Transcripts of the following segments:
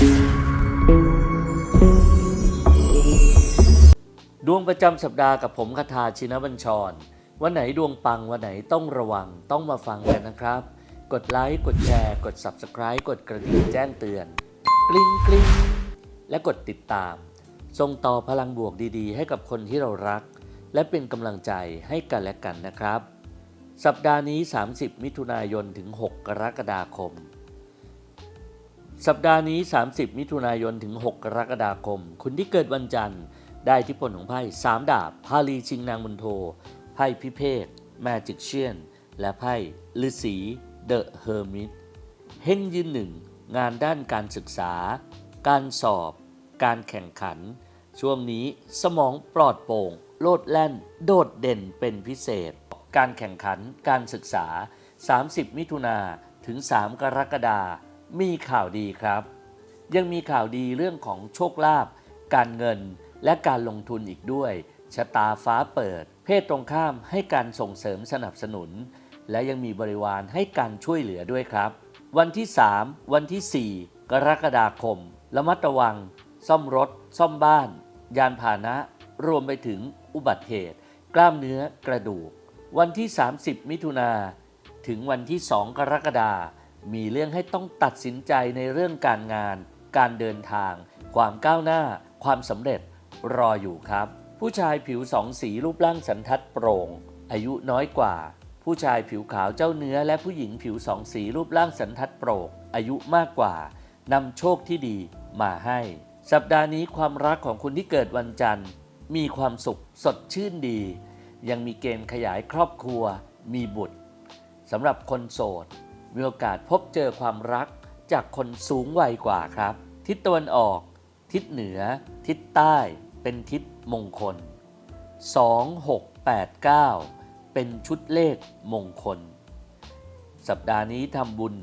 ดวงประจำสัปดาห์กับผมคาทาชินบัญชร วันไหนดวงปังวันไหนต้องระวังต้องมาฟังกันนะครับ กดไลค์กดแชร์กด Subscribe กดกระดิ่งแจ้งเตือนกลิ้งกลิ้งและกดติดตาม ส่งต่อพลังบวกดีๆ ให้กับคนที่เรารัก และเป็นกำลังใจให้กันและกันนะครับ สัปดาห์นี้ 30 มิถุนายนถึง 6 กรกฎาคม สัปดาห์นี้ 30 มิถุนายนถึง 6 กรกฎาคม คุณที่เกิดวันจันทร์ ได้อิที่ผลของไพ่สามดาบพาลีชิงนางมุนโท ไพ่พิเภกแมจิกเชียน และไพ่ฤาษีเดอะเฮอร์มิตเฮงยืนหนึ่ง งานด้านการศึกษา การสอบ การแข่งขัน ช่วงนี้สมองปลอดโปร่ง โลดแล่น โดดเด่นเป็นพิเศษ การแข่งขัน การศึกษา 30 มิถุนาถึง 3 กรกฎาคม มีข่าวดีครับ ยังมีข่าวดีเรื่องของโชคลาภการเงินและการลงทุนอีกด้วย ชะตาฟ้าเปิด เพศตรงข้ามให้การส่งเสริมสนับสนุน และยังมีบริวารให้การช่วยเหลือด้วยครับ วันที่ 3 วันที่ 4 กรกฎาคม ระมัดระวัง ซ่อมรถ ซ่อมบ้าน ยานพาหนะ รวมไปถึงอุบัติเหตุ กล้ามเนื้อกระดูก วันที่ 30 มิถุนาถึงวันที่ 2 กรกฎาคม มีเรื่องให้ต้องตัดสินใจในเรื่องการงาน การเดินทาง ความก้าวหน้า ความสำเร็จรออยู่ครับ ผู้ชายผิวสองสีรูปร่างสันทัดโปร่ง อายุน้อยกว่า ผู้ชายผิวขาวเจ้าเนื้อ และผู้หญิงผิวสองสีรูปร่างสันทัดโปร่งอายุมากกว่านำโชคที่ดีมาให้ สัปดาห์นี้ความรักของคุณที่เกิดวันจันทร์ มีความสุขสดชื่นดี ยังมีเกณฑ์ขยายครอบครัว มีบุตรสำหรับคนโสด มีโอกาสพบเจอความรักจากคนสูงวัยกว่าครับ ทิศตะวันออก ทิศเหนือ ทิศใต้ เป็นทิศมงคล 2689 เป็นชุดเลขมงคล สัปดาห์นี้ทำบุญ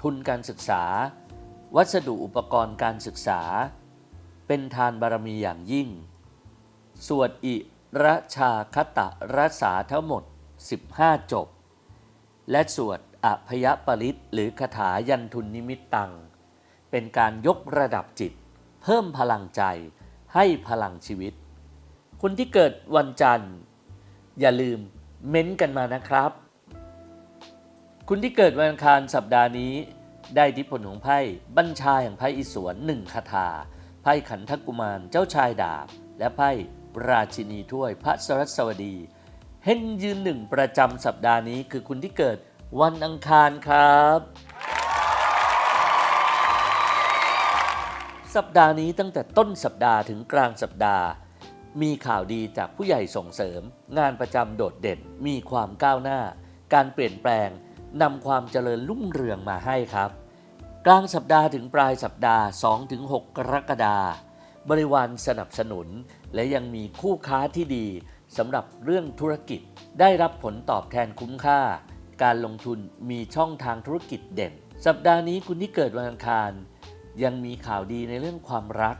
ทุนการศึกษา วัสดุอุปกรณ์การศึกษา เป็นทานบารมีอย่างยิ่ง สวดอิระชาคตะรสาทั้งหมด 15 จบ และสวด อภยปริตหรือคาถายันทุนนิมิตตัง เป็นการยกระดับจิต เพิ่มพลังใจให้พลังชีวิต คุณที่เกิดวันจันทร์ อย่าลืมเม้นต์กันมานะครับ คุณที่เกิดวันอังคารสัปดาห์นี้ ได้อิทธิพลของไพ่บัญชาแห่งไพ่อิศวรหนึ่งคาถาไพ่ขันทกุมารเจ้าชายดาบ และไพ่ราชินีถ้วยพระสรัสวดี เฮงยืนหนึ่งประจำสัปดาห์นี้คือคุณที่เกิด วันอังคารครับ สัปดาห์นี้ตั้งแต่ต้นสัปดาห์ถึงกลางสัปดาห์ มีข่าวดีจากผู้ใหญ่ส่งเสริม งานประจำโดดเด่นมีความก้าวหน้า การเปลี่ยนแปลงนำความเจริญรุ่งเรืองมาให้ครับ กลางสัปดาห์ถึงปลายสัปดาห์ 2-6 กรกฎาคมบริวารสนับสนุน และยังมีคู่ค้าที่ดีสำหรับเรื่องธุรกิจได้รับผลตอบแทนคุ้มค่า การลงทุนมีช่องทางธุรกิจเด่น สัปดาห์นี้คุณที่เกิดวันอังคาร ยังมีข่าวดีในเรื่องความรัก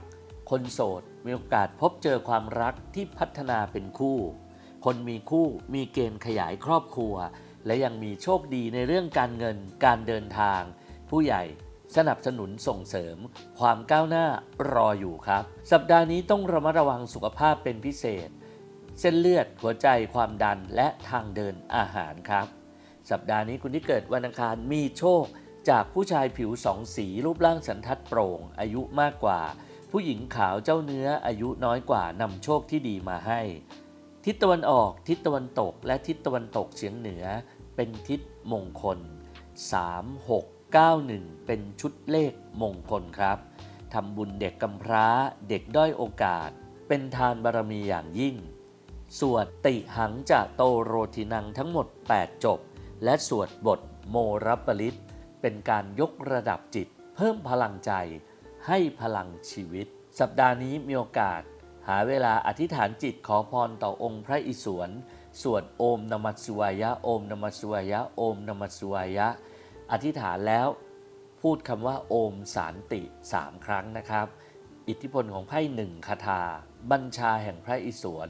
คนโสดมีโอกาสพบเจอความรักที่พัฒนาเป็นคู่ คนมีคู่มีเกณฑ์ขยายครอบครัว และยังมีโชคดีในเรื่องการเงินการเดินทาง ผู้ใหญ่สนับสนุนส่งเสริม ความก้าวหน้ารออยู่ครับ สัปดาห์นี้ต้องระมัดระวังสุขภาพเป็นพิเศษ เส้นเลือดหัวใจความดันและทางเดินอาหารครับ สัปดาห์นี้คุณที่เกิดวันอังคารมีโชค จากผู้ชายผิวสองสีรูปร่างสันทัดโปร่ง อายุมากกว่า ผู้หญิงขาวเจ้าเนื้ออายุน้อยกว่านำโชคที่ดีมาให้ ทิศตะวันออก ทิศตะวันตก และทิศตะวันตกเฉียงเหนือ เป็นทิศมงคล 3 6 9 1 เป็นชุดเลขมงคลครับทำบุญเด็กกำพร้าเด็กด้อยโอกาส เป็นทานบารมีอย่างยิ่ง สวดติหังจะโตโรทินังทั้งหมด 8 จบ และสวดบทโมรับปริตเป็นการยกระดับจิต เพิ่มพลังใจ ให้พลังชีวิต สัปดาห์นี้มีโอกาส หาเวลาอธิษฐานจิตขอพรต่อองค์พระอิศวรสวดโอมนมัสวายะโอมนมัสวายะโอมนมัสสวายะ อธิษฐานแล้วพูดคำว่าโอมสารติสามครั้งนะครับ อิทธิพลของไพ่หนึ่งคาถาบัญชาแห่งพระอิศวร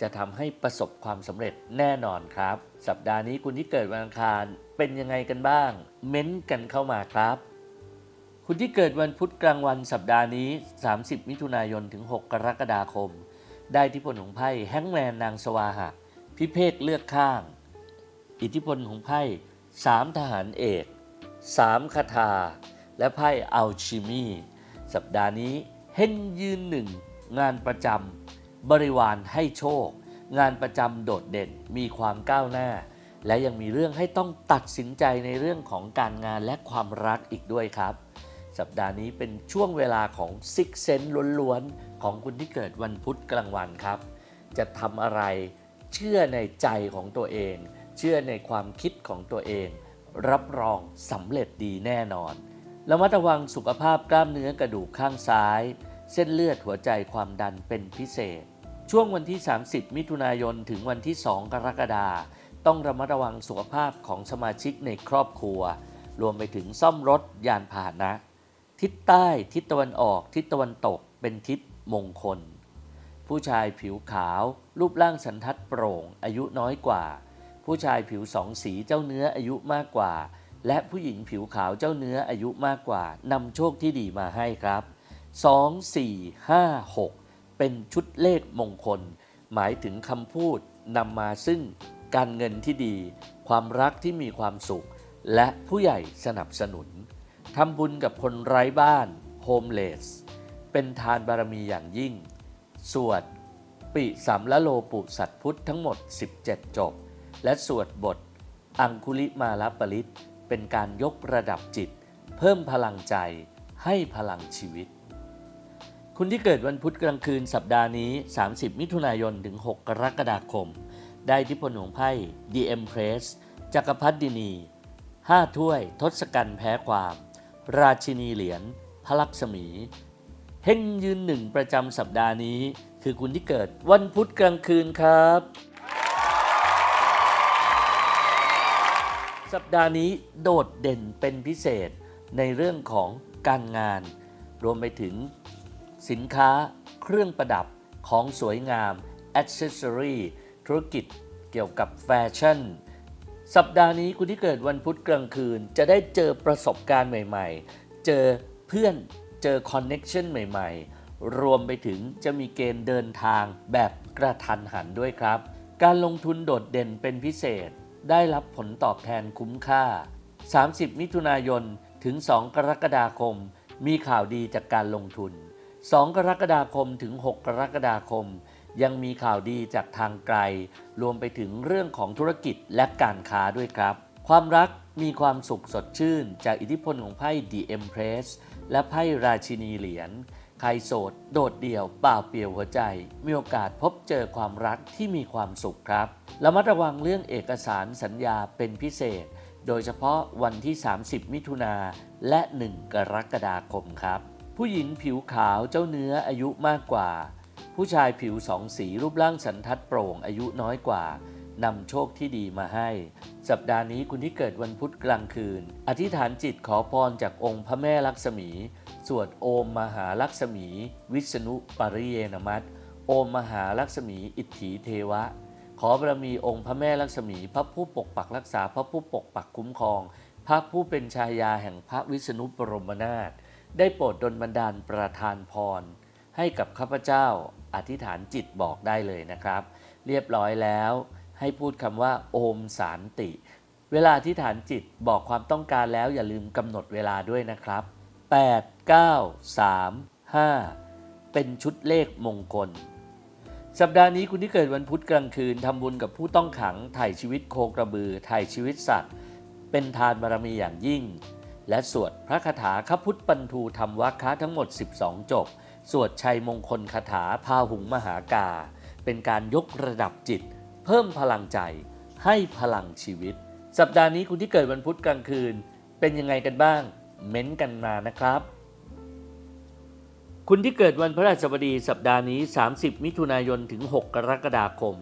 จะทำให้ประสบความสำเร็จแน่นอนครับ สัปดาห์นี้คุณที่เกิดวันอังคารเป็นยังไงกันบ้าง เม้นกันเข้ามาครับ คุณที่เกิดวันพุธกลางวันสัปดาห์นี้ 30 มิถุนายนถึง 6 กรกฎาคม ได้อิทธิพลของไพ่แฮงแมนนางสวาหะ พิเภกเลือกข้าง อิทธิพลของไพ่สามทหารเอกสามคาถา และไพ่อัลชิมี สัปดาห์นี้เฮงยืนหนึ่งงานประจำ บริวารให้โชค งานประจำโดดเด่นมีความก้าวหน้า และยังมีเรื่องให้ต้องตัดสินใจในเรื่องของการงานและความรักอีกด้วยครับ สัปดาห์นี้เป็นช่วงเวลาของซิกเซนล้วนๆ ของคุณที่เกิดวันพุธกลางวันครับ จะทำอะไรเชื่อในใจของตัวเอง เชื่อในความคิดของตัวเอง รับรองสำเร็จดีแน่นอนระมัดระวังสุขภาพกล้ามเนื้อกระดูกข้างซ้าย เส้นเลือดหัวใจความดันเป็นพิเศษ ช่วงวันที่ 30 มิถุนายน ถึงวันที่ 2 กรกฎาคมต้องระมัดระวังสุขภาพของสมาชิกในครอบครัว รวมไปถึงซ่อมรถยานพาหนะ ทิศใต้ ทิศตะวันออก ทิศตะวันตก เป็นทิศมงคล ผู้ชายผิวขาว รูปร่างสันทัดโปร่ง อายุน้อยกว่า ผู้ชายผิวสองสีเจ้าเนื้ออายุมากกว่า และผู้หญิงผิวขาวเจ้าเนื้ออายุมากกว่านำโชคที่ดีมาให้ครับ 2 4 5 6 เป็นชุดเลขมงคล หมายถึงคำพูดนำมาซึ่งการเงินที่ดี ความรักที่มีความสุข และผู้ใหญ่สนับสนุนทำบุญกับคนไร้บ้านโฮมเลสเป็นทานบารมีอย่างยิ่ง สวด ปิสัมละโลปุสัตพุทธทั้งหมด 17 จบ และสวดบท อังคุลิมาลปริต เป็นการยกระดับจิต เพิ่มพลังใจให้พลังชีวิต คุณที่เกิดวันพุธกลางคืนสัปดาห์นี้ 30 มิถุนายนถึง 6 กรกฎาคม ได้อิที่พลของไพ่ The Empress จักรพรรดินี 5 ถ้วย ทศกัณฐ์แพ้ความ ราชินีเหรียญพระลักษมี เฮงยืนหนึ่งประจำสัปดาห์นี้ คือคุณที่เกิดวันพุธกลางคืนครับ สัปดาห์นี้โดดเด่นเป็นพิเศษในเรื่องของการงาน รวมไปถึง สินค้า เครื่องประดับของสวยงาม Accessory ธุรกิจเกี่ยวกับแฟชั่น สัปดาห์นี้คุณที่เกิดวันพุธกลางคืน จะได้เจอประสบการณ์ใหม่ ๆ เจอเพื่อนเจอคอนเน็ชันใหม่ ๆ รวมไปถึงจะมีเกณฑ์เดินทางแบบกระทันหันด้วยครับ การลงทุนโดดเด่นเป็นพิเศษ ได้รับผลตอบแทนคุ้มค่า 30 มิถุนายนถึง 2 กรกฎาคม มีข่าวดีจากการลงทุน 2 กรกฎาคมถึง 6 กรกฎาคม ยังมีข่าวดีจากทางไกล รวมไปถึงเรื่องของธุรกิจและการค้าด้วยครับ ความรักมีความสุขสดชื่น จากอิทธิพลของไพ่ The Empress และไพ่ราชินีเหรียญใครโสด โดดเดี่ยวเปล่าเปลี่ยวหัวใจ มีโอกาสพบเจอความรักที่มีความสุขครับระมัดระวังเรื่องเอกสารสัญญาเป็นพิเศษ โดยเฉพาะวันที่ 30 มิถุนาและ 1 กรกฎาคมครับ ผู้หญิงผิวขาวเจ้าเนื้ออายุมากกว่า ผู้ชายผิวสองสีรูปร่างสันทัดโปร่งอายุน้อยกว่านำโชคที่ดีมาให้ สัปดาห์นี้คุณที่เกิดวันพุธกลางคืน อธิษฐานจิตขอพรจากองค์พระแม่ลักษมี สวดโอมมหาลักษมี วิษณุปริเยนมัตโอมมหาลักษมีอิทธิเทวะ ขอบารมีองค์พระแม่ลักษมี พระผู้ปกปักรักษาพระผู้ปกปักคุ้มครอง พระผู้เป็นชายาแห่งพระวิษณุบรมนาถ ได้โปรดดลบันดาลประทานพร ให้กับข้าพเจ้าอธิษฐานจิตบอกได้เลยนะครับ เรียบร้อยแล้วให้พูดคำว่าโอมสารติ เวลาอธิษฐานจิตบอกความต้องการแล้วอย่าลืมกำหนดเวลาด้วยนะครับ 8 9 3 5 เป็นชุดเลขมงคล สัปดาห์นี้คุณที่เกิดวันพุธกลางคืนทำบุญกับผู้ต้องขัง ถ่ายชีวิตโคกระบือ ถ่ายชีวิตสัตว์ เป็นทานบารมีอย่างยิ่ง และสวดพระคาถาขพุทธปันทูธรรมวัคคะทั้งหมด 12 จบ สวดชัยมงคลคาถาพาหุงมหากา เป็นการยกระดับจิต เพิ่มพลังใจ ให้พลังชีวิต สัปดาห์นี้คุณที่เกิดวันพุธกลางคืน เป็นยังไงกันบ้าง เม้นต์กันมานะครับ คุณที่เกิดวันพฤหัสบดีสัปดาห์นี้ 30 มิถุนายนถึง 6 กรกฎาคม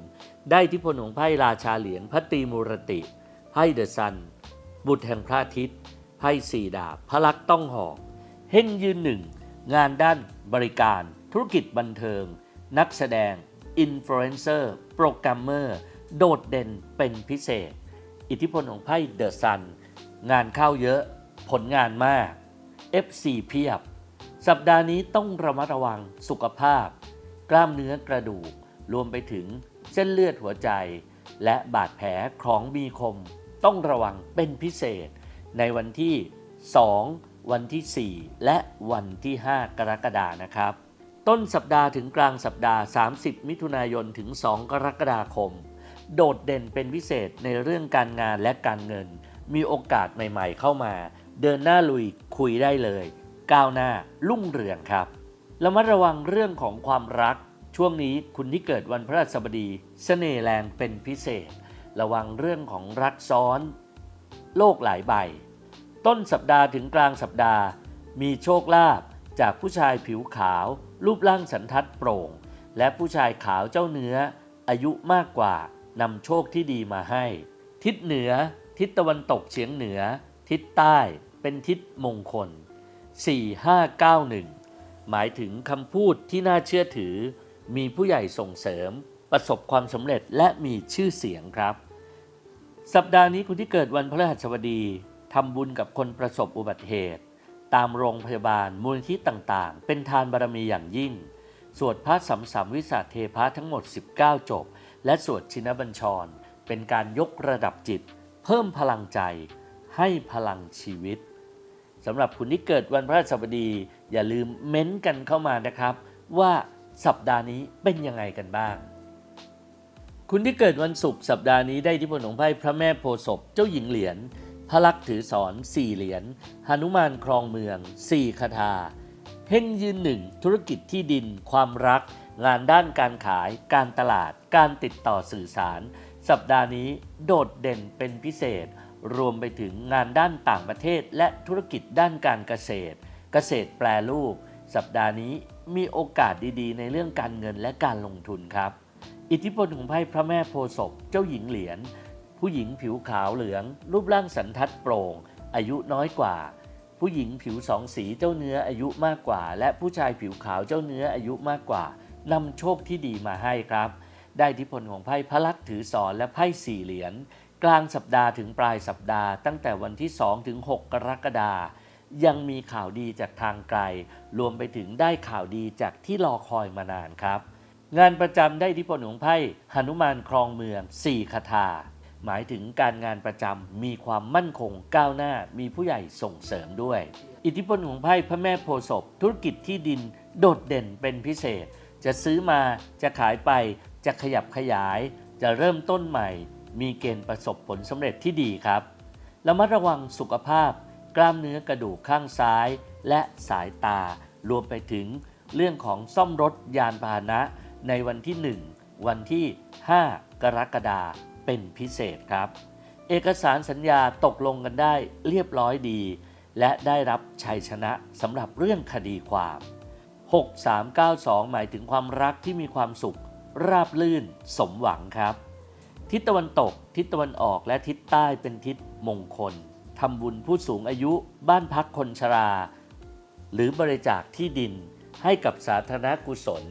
ได้อิทธิพลของไพ่ราชาเหรียญพัตตีมูรติไพ่เดอะซัน บุตรแห่งพระอาทิตย์ ไพ่สี่ดาบพระลักษณ์ต้องหอกเฮงยืนหนึ่ง งานด้านบริการ ธุรกิจบันเทิง นักแสดง อินฟลูเอนเซอร์ โปรแกรมเมอร์ โดดเด่นเป็นพิเศษ อิทธิพลของไพ่เดอะซัน งานเข้าเยอะ ผลงานมาก FC เพียบ สัปดาห์นี้ต้องระมัดระวังสุขภาพ กล้ามเนื้อกระดูก รวมไปถึงเส้นเลือดหัวใจ และบาดแผลของมีคม ต้องระวังเป็นพิเศษ ในวันที่ 2 วันที่ 4 และวันที่ 5 กรกฎานะครับ ต้นสัปดาห์ถึงกลางสัปดาห์ 30 มิถุนายนถึง 2 กรกฎาคม โดดเด่นเป็นพิเศษในเรื่องการงานและการเงิน มีโอกาสใหม่ๆเข้ามา เดินหน้าลุยคุยได้เลย ก้าวหน้ารุ่งเรืองครับระมัดระวังเรื่องของความรัก ช่วงนี้คุณที่เกิดวันพฤหัสบดีเสน่ห์แรงเป็นพิเศษ ระวังเรื่องของรักซ้อน โลกหลายใบ ต้นสัปดาห์ถึงกลางสัปดาห์ มีโชคลาภจากผู้ชายผิวขาว รูปร่างสันทัดโปร่ง และผู้ชายขาวเจ้าเนื้อ อายุมากกว่านำโชคที่ดีมาให้ ทิศเหนือ ทิศตะวันตกเฉียงเหนือ ทิศใต้เป็นทิศมงคล 4591 หมายถึงคำพูดที่น่าเชื่อถือ มีผู้ใหญ่ส่งเสริม ประสบความสำเร็จและมีชื่อเสียงครับ สัปดาห์นี้คุณที่เกิดวันพฤหัสบดีทำบุญกับคนประสบอุบัติเหตุ ตามโรงพยาบาลมูลนิธิต่างๆ เป็นทานบารมีอย่างยิ่ง สวดพระสัมสัมวิสาเทพะทั้งหมด 19 จบ และสวดชินบัญชร เป็นการยกระดับจิต เพิ่มพลังใจ ให้พลังชีวิตสำหรับคุณที่เกิดวันพฤหัสบดี อย่าลืมเม้นต์กันเข้ามานะครับ ว่าสัปดาห์นี้เป็นยังไงกันบ้าง คุณที่เกิดวันศุกร์สัปดาห์นี้ได้ที่พลของไพ่พระแม่โพศพเจ้าหญิงเหรียญพระลักษณ์ถือสอน4เหรียญหนุมานครองเมือง4คาถาเฮงยืนหนึ่งธุรกิจที่ดิน ความรัก งานด้านการขาย การตลาด การติดต่อสื่อสาร สัปดาห์นี้โดดเด่นเป็นพิเศษ รวมไปถึงงานด้านต่างประเทศ และธุรกิจด้านการเกษตร เกษตรแปรรูป สัปดาห์นี้มีโอกาสดีๆ ในเรื่องการเงินและการลงทุนครับ อิทธิพลของไพ่พระแม่โพศพเจ้าหญิงเหรียญผู้หญิงผิวขาวเหลือง รูปร่างสันทัดโปร่ง อายุน้อยกว่า ผู้หญิงผิวสองสีเจ้าเนื้ออายุมากกว่า และผู้ชายผิวขาวเจ้าเนื้ออายุมากกว่านำโชคที่ดีมาให้ครับ ได้อิทธิพลของไพ่พระลักษมณ์ถือสอนและไพ่สี่เหรียญกลางสัปดาห์ถึงปลายสัปดาห์ตั้งแต่วันที่ 2 ถึง 6 กรกฎาคมยังมีข่าวดีจากทางไกล รวมไปถึงได้ข่าวดีจากที่รอคอยมานานครับ งานประจำได้อิทธิพลของไพ่หนุมานครองเมือง 4 คาถา หมายถึงการงานประจำมีความมั่นคงก้าวหน้ามีผู้ใหญ่ส่งเสริมด้วย อิทธิพลของไพ่พระแม่โพศพธุรกิจที่ดินโดดเด่นเป็นพิเศษ จะซื้อมาจะขายไป จะขยับขยาย จะเริ่มต้นใหม่ มีเกณฑ์ประสบผลสำเร็จที่ดีครับระมัดระวังสุขภาพ กล้ามเนื้อกระดูกข้างซ้าย และสายตารวมไปถึงเรื่องของซ่อมรถยานพาหนะ ในวันที่ 1 วันที่ 5 กรกฎาเป็นพิเศษครับ เอกสารสัญญาตกลงกันได้เรียบร้อยดี และได้รับชัยชนะสำหรับเรื่องคดีความ 6392 หมายถึงความรักที่มีความสุข ราบลื่นสมหวังครับ ทิศตะวันตก ทิศตะวันออกและทิศใต้เป็นทิศมงคลทำบุญผู้สูงอายุบ้านพักคนชรา หรือบริจาคที่ดินให้กับสาธารณกุศล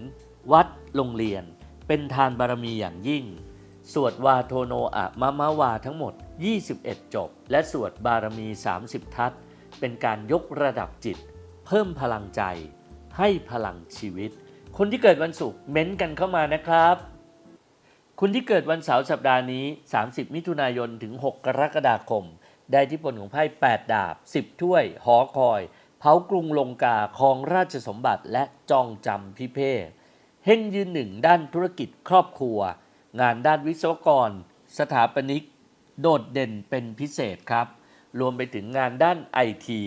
วัดโรงเรียน เป็นทานบารมีอย่างยิ่ง สวดวาโทโนอะมะมะวาทั้งหมด 21 จบ และสวดบารมี 30 ทัศเป็นการยกระดับจิต เพิ่มพลังใจ ให้พลังชีวิต คนที่เกิดวันศุกร์เม้นต์กันเข้ามานะครับ คุณที่เกิดวันเสาร์สัปดาห์นี้ 30 มิถุนายนถึง 6 กรกฎาคม ได้ที่ผลของไพ่8 ดาบ 10 ถ้วย หอคอยเผากรุงลงกาคองราชสมบัติและจองจำพิเภก เฮงยืนหนึ่งด้านธุรกิจครอบครัว งานด้านวิศวกร สถาปนิก โดดเด่นเป็นพิเศษครับ รวมไปถึงงานด้านไอที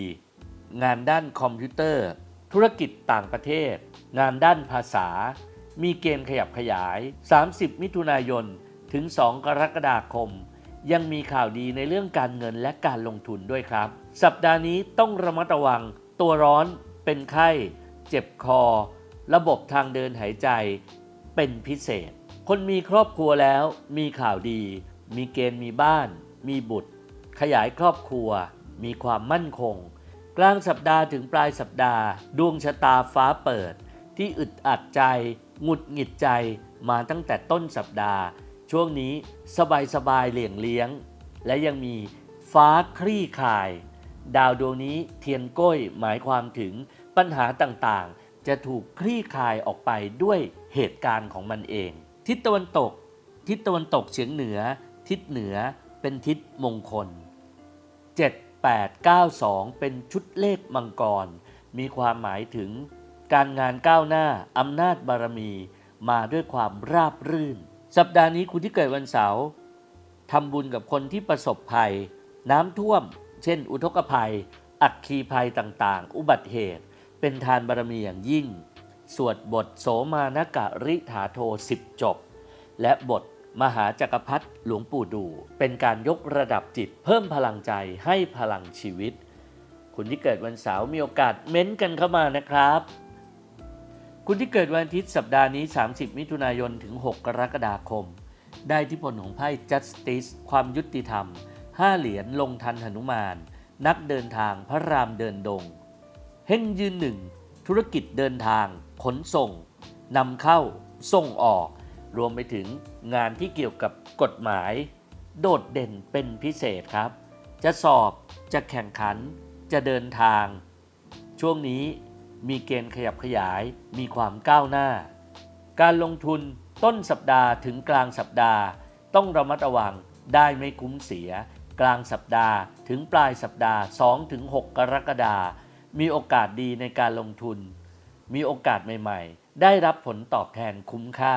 งานด้านคอมพิวเตอร์ ธุรกิจต่างประเทศ งานด้านภาษา มีเกณฑ์ขยับขยาย 30 มิถุนายน ถึง 2 กรกฎาคม ยังมีข่าวดีในเรื่องการเงินและการลงทุนด้วยครับ สัปดาห์นี้ต้องระมัดระวัง ตัวร้อน เป็นไข้ เจ็บคอ ระบบทางเดินหายใจเป็นพิเศษ คนมีครอบครัวแล้วมีข่าวดี มีเกณฑ์มีบ้าน มีบุตร ขยายครอบครัว มีความมั่นคง กลางสัปดาห์ถึงปลายสัปดาห์ ดวงชะตาฟ้าเปิด ที่อึดอัดใจ หงุดหงิดใจมาตั้งแต่ต้นสัปดาห์ ช่วงนี้สบายสบายเหลี่ยงเลี้ยง และยังมีฟ้าคลี่คลาย ดาวดวงนี้เทียนก้อยหมายความถึงปัญหาต่างๆ จะถูกคลี่คลายออกไปด้วยเหตุการณ์ของมันเอง ทิศตะวันตก ทิศตะวันตกเฉียงเหนือ ทิศเหนือเป็นทิศมงคล 7 8 9 2 เป็นชุดเลขมังกร มีความหมายถึงการงานก้าวหน้าอำนาจบารมีมาด้วยความราบรื่น สัปดาห์นี้คุณที่เกิดวันเสาร์ทำบุญกับคนที่ประสบภัย น้ำท่วม เช่น อุทกภัย อัคคีภัยต่างๆ อุบัติเหตุ เป็นทานบารมีอย่างยิ่ง สวดบทโสมานกะริถาโทสิบจบ และบทมหาจักรพรรดิหลวงปู่ดู เป็นการยกระดับจิตเพิ่มพลังใจให้พลังชีวิต คุณที่เกิดวันเสาร์มีโอกาสเม้นต์กันเข้ามานะครับ คุณที่เกิดวันอาทิตย์สัปดาห์นี้ 30 มิถุนายนถึง 6 กรกฎาคม ได้ที่ผลของไพ่ justice ความยุติธรรม 5 เหรียญลงทันหนุมาน นักเดินทางพระรามเดินดง ฮงยืนหนึ่งธุรกิจเดินทาง ขนส่งนำเข้า ส่งออก รวมไปถึงงานที่เกี่ยวกับกฎหมาย โดดเด่นเป็นพิเศษครับ จะสอบจะแข่งขัน จะเดินทาง ช่วงนี้มีเกณฑ์ขยับขยายมีความก้าวหน้า การลงทุนต้นสัปดาห์ถึงกลางสัปดาห์ ต้องระมัดระวังได้ไม่คุ้มเสีย กลางสัปดาห์ ถึงปลายสัปดาห์ 2-6 กรกฎาคม มีโอกาสดีในการลงทุน มีโอกาสใหม่ ๆ ได้รับผลตอบแทนคุ้มค่า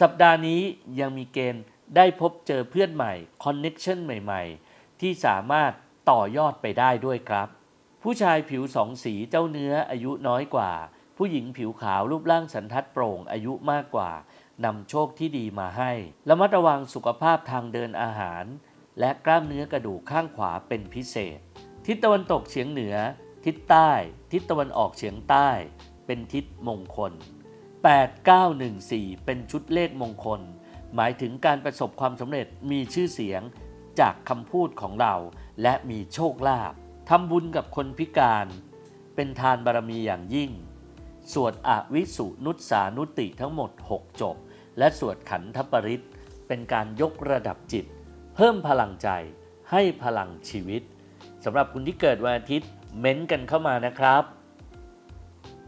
สัปดาห์นี้ยังมีเกณฑ์ได้พบเจอเพื่อนใหม่คอนเน็ชันใหม่ ๆ ที่สามารถต่อยอดไปได้ด้วยครับ ผู้ชายผิวสองสีเจ้าเนื้ออายุน้อยกว่า ผู้หญิงผิวขาวรูปร่างสันทัดโปร่งอายุมากกว่านำโชคที่ดีมาให้ระมัดระวังสุขภาพทางเดินอาหาร และกล้ามเนื้อกระดูกข้างขวาเป็นพิเศษ ทิศตะวันตกเฉียงเหนือ ทิศใต้ ทิศตะวันออกเฉียงใต้ เป็นทิศมงคล 8914 เป็นชุดเลขมงคล หมายถึงการประสบความสำเร็จมีชื่อเสียงจากคำพูดของเรา และมีโชคลาภทำบุญกับคนพิการ เป็นทานบารมีอย่างยิ่ง สวดอวิสุนุสานุติทั้งหมด 6 จบ และสวดขันธปริตเป็นการยกระดับจิต เพิ่มพลังใจให้พลังชีวิตสำหรับคุณที่เกิดวันอาทิตย์ เม้นต์กันเข้ามานะครับ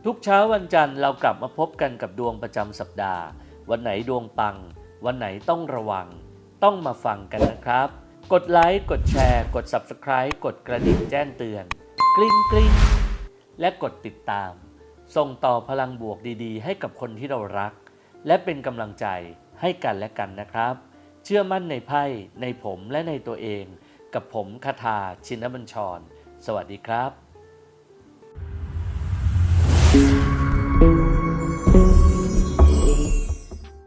ทุกเช้าวันจันทร์เรากลับมาพบกันกับดวงประจำสัปดาห์ วันไหนดวงปัง วันไหนต้องระวัง ต้องมาฟังกันนะครับ กดไลค์กดแชร์ กด Subscribe กดกระดิ่งแจ้งเตือน กริ๊งกริ๊งและกดติดตาม ส่งต่อพลังบวกดีๆ ให้กับคนที่เรารัก และเป็นกำลังใจให้กันและกันนะครับ เชื่อมั่นในไพ่ในผมและในตัวเอง กับผมคาทาชินบัญชร สวัสดีครับ